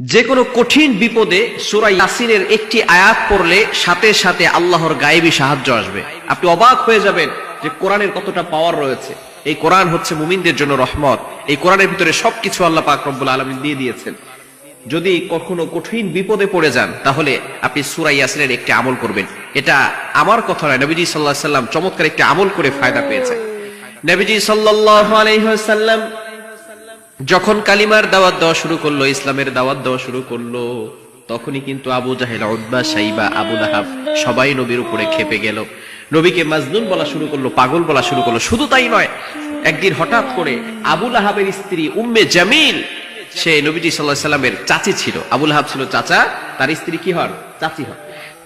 যে কোনো কঠিন বিপদে সুরাই ইয়াসিনের একটি আয়াত পড়লে সাথে সাথে আল্লাহর গায়েবী সাহায্য আসবে। আপনি অবাক হয়ে যাবেন যে কোরআনের কতটা পাওয়ার রয়েছে। এই কোরআন হচ্ছে মুমিনদের জন্য রহমত। এই কোরআনের ভিতরে সবকিছু আল্লাহ পাক রব্বুল আলমিন দিয়ে দিয়েছেন। যদি কখনো কঠিন বিপদে পড়ে যান, তাহলে আপনি সুরাই ইয়াসিনের একটি আমল করবেন। এটা আমার কথা নয়, নবীজি সাল্লাহ সাল্লাম চমৎকার একটি আমল করে ফায়দা পেয়েছে নবীজি সাল্লাহ আলহ্লাম যখন কালিমার দাওয়াত দেওয়া শুরু করল, ইসলামের দাওয়াত দেওয়া শুরু করল, তখনই কিন্তু আবু জাহেল উদ্বা সাইবা আবু লাহাব সবাই নবীর উপরে খেপে গেল। নবীকে মাজনুন বলা শুরু করল, পাগল বলা শুরু করল। শুধু তাই নয়, একদিন হঠাৎ করে আবুল আহাবের স্ত্রী উম্মে জামিল, সে নবীজি সাল্লাহ সাল্লামের চাচি ছিল। আবুল আহাব ছিল চাচা, তার স্ত্রী কি হন? চাচি হন।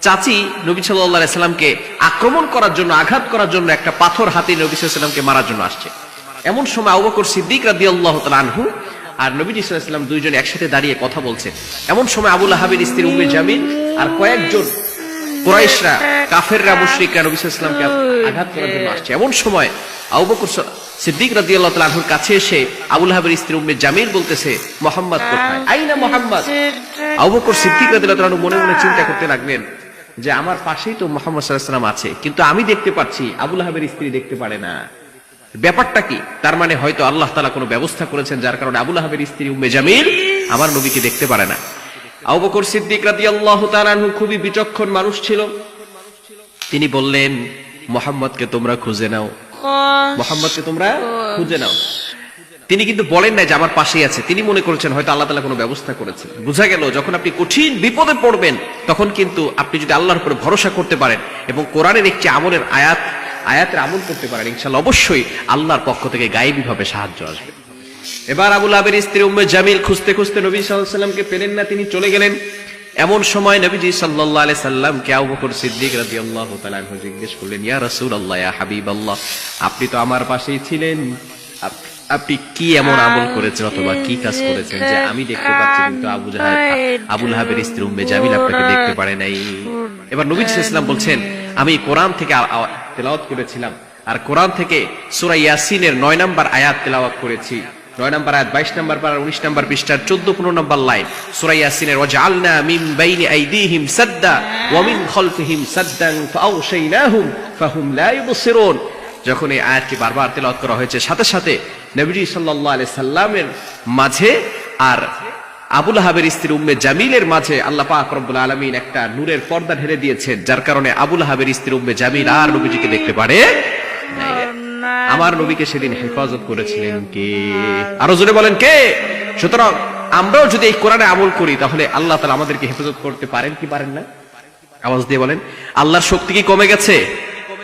চাচি নবী সাল্লাহ সাল্লামকে আক্রমণ করার জন্য, আঘাত করার জন্য একটা পাথর হাতে নবী সাল্লামকে মারার জন্য আসছে। এমন সময় আবু বকর সিদ্দিক রাদি আল্লাহ আনহু আর নবীজি সাল্লাম দুইজন একসাথে দাঁড়িয়ে কথা বলছেন। এমন সময় আবুল আহাবের স্ত্রী উম্মে জামিন আর কয়েকজন কুরাইশরা, কাফেররা, মুশরিকরা নবী সাল্লামকে আঘাত করার জন্য আসছে। এমন সময় আবু বকর সিদ্দিক রাদি আল্লাহ আনহুর কাছে এসে আবুল আহাবের স্ত্রী উম্মে জামিল বলতেছে, মোহাম্মদ কোথায়? আইনা মোহাম্মদ। আবু সিদ্দিক রাদি আল্লাহ মনে মনে চিন্তা করতে লাগলেন যে, আমার পাশেই তো মোহাম্মদ সাল্লাহ আছে, কিন্তু আমি দেখতে পাচ্ছি আবুল আহাবের স্ত্রী দেখতে পারে না। ব্যাপারটা কি? তার মানে হয়তো আল্লাহ তালা কোনো ব্যবস্থা করেছেন যার কারণে আবুল আহাবের স্ত্রী উম্মে আমার নবীকে দেখতে পারে না। আবু সিদ্দিক রাদি আল্লাহ তালানহু খুবই বিচক্ষণ মানুষ ছিল। তিনি বললেন, মোহাম্মদকে তোমরা খুঁজে নাও। মোহাম্মদকে তোমরা খুঁজে নাও। তিনি কিন্তু বলেন নাই যে আমার পাশেই আছে। তিনি মনে করেছেন হয়তো আল্লাহ তালা কোনো ব্যবস্থা করেছেন। বোঝা গেল, যখন আপনি কঠিন বিপদে পড়বেন, তখন কিন্তু আপনি যদি আল্লাহর উপরে ভরসা করতে পারেন এবং কোরআনের একটি আমলের আয়াত আয়াতের আমল করতে পারেন, ইনশাল্লাহ অবশ্যই আল্লাহর পক্ষ থেকে গায়েবী ভাবে সাহায্য আসবে। এবার আবুল আবের স্ত্রী উম্মে জামিল খুঁজতে খুঁজতে নবী সাল্লামকে পেলেন না, তিনি চলে গেলেন। এমন সময় নবীজি সাল্লাল্লাহু আলাইহি সাল্লামকে আবু বকর সিদ্দিক তাআলা আনহু জিজ্ঞেস করলেন, ইয়া রাসূলুল্লাহ, ইয়া হাবিবাল্লাহ, আপনি তো আমার পাশেই ছিলেন। আপনি কি এমন আমল করেছেন অথবা কি কাজ করেছেন যে আমি দেখতে পাচ্ছি কিন্তু আবু জাহাল আবুল হাবের স্ত্রী উম্মে জামিল আপনাকে দেখতে পারে নাই? এবার নবী সাল্লাল্লাহু বলছেন আমি কোরআন থেকে তেলাওয়াত করেছিলাম। আর কোরআন থেকে সূরা ইয়াসিনের 9 নম্বর আয়াত তেলাওয়াত করেছি। নয় নম্বর আয়াত, বাইশ নম্বর পারা, উনিশ নম্বর পৃষ্ঠার চোদ্দ পনেরো নম্বর লাইন। সুরাই ইয়াসিনের, ওয়াজআলনা মিন বাইনি আইদিহিম সাদ্দা ওয়া মিন খালফিহিম সাদ্দান ফাআওশাইনাহুম ফাহুম লা যখন এই আয়াতটি বারবার তেলাওয়াত করা হয়েছে, সাথে সাথে নবীজি সাল্লাল্লাহু আলাইহি সাল্লামের মাঝে আর আবুল আহাবের স্ত্রী উম্মে জামিলের মাঝে আল্লাহ পাক রব্বুল আলামিন একটা নূরের পর্দা ঢেলে দিয়েছেন, যার কারণে আবুল আহাবের স্ত্রী উম্মে জামিল আর নবীজিকে দেখতে পারে আমার নবীকে সেদিন হেফাজত করেছিলেন কে? আরও জোরে বলেন কে? সুতরাং আমরাও যদি এই কোরআনে আমল করি, তাহলে আল্লাহ তালা আমাদেরকে হেফাজত করতে পারেন কি পারেন না? আওয়াজ দিয়ে বলেন, আল্লাহর শক্তি কি কমে গেছে?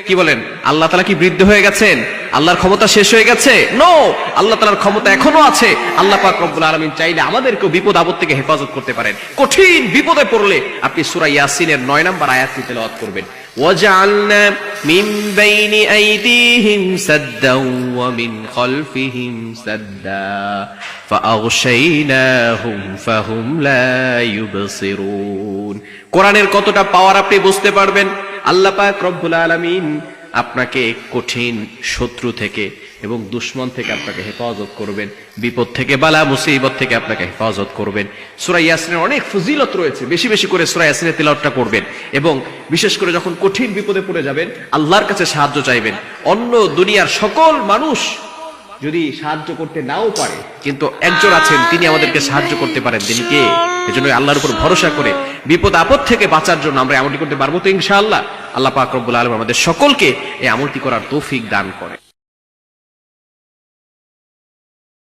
কি বলেন আল্লাহ তালা কি বৃদ্ধ হয়ে গেছেন আল্লাহর ক্ষমতা শেষ হয়ে গেছে নো আল্লাহ তালার ক্ষমতা এখনো আছে আল্লাহ পাক রব্বুল আলমিন চাইলে আমাদেরকেও বিপদ আপদ থেকে হেফাজত করতে পারেন কঠিন বিপদে পড়লে আপনি সূরা ইয়াসিনের নয় নম্বর আয়াতটি তেলাওয়াত করবেন وجعلنا من بين أيديهم سدا ومن خلفهم سدا فأغشيناهم فهم لا يبصرون কোরআনের কতটা পাওয়ার আপনি বুঝতে পারবেন আল্লাহ পাক রব্বুল আলামিন আপনাকে কঠিন শত্রু থেকে এবং দুশ্মন থেকে আপনাকে হেফাজত করবেন। বিপদ থেকে বালা, মুসিবত থেকে আপনাকে হেফাজত করবেন। সূরা ইয়াসিনের অনেক ফজিলত রয়েছে। বেশি বেশি করে সূরা ইয়াসিনের তেলাওয়াতটা করবেন এবং বিশেষ করে যখন কঠিন বিপদে পড়ে যাবেন, আল্লাহর কাছে সাহায্য চাইবেন। অন্য দুনিয়ার সকল মানুষ যদি সাহায্য করতে নাও পারে, কিন্তু একজন আছেন, তিনি আমাদেরকে সাহায্য করতে পারেন। তিনি কে? এজন্য আল্লাহর উপর ভরসা করে বিপদ আপদ থেকে বাঁচার জন্য আমরা এমনটি করতে পারব তো ইনশাআল্লাহ। আল্লাহ পাক আলম আমাদের সকলকে এই আমলটি করার তৌফিক দান করে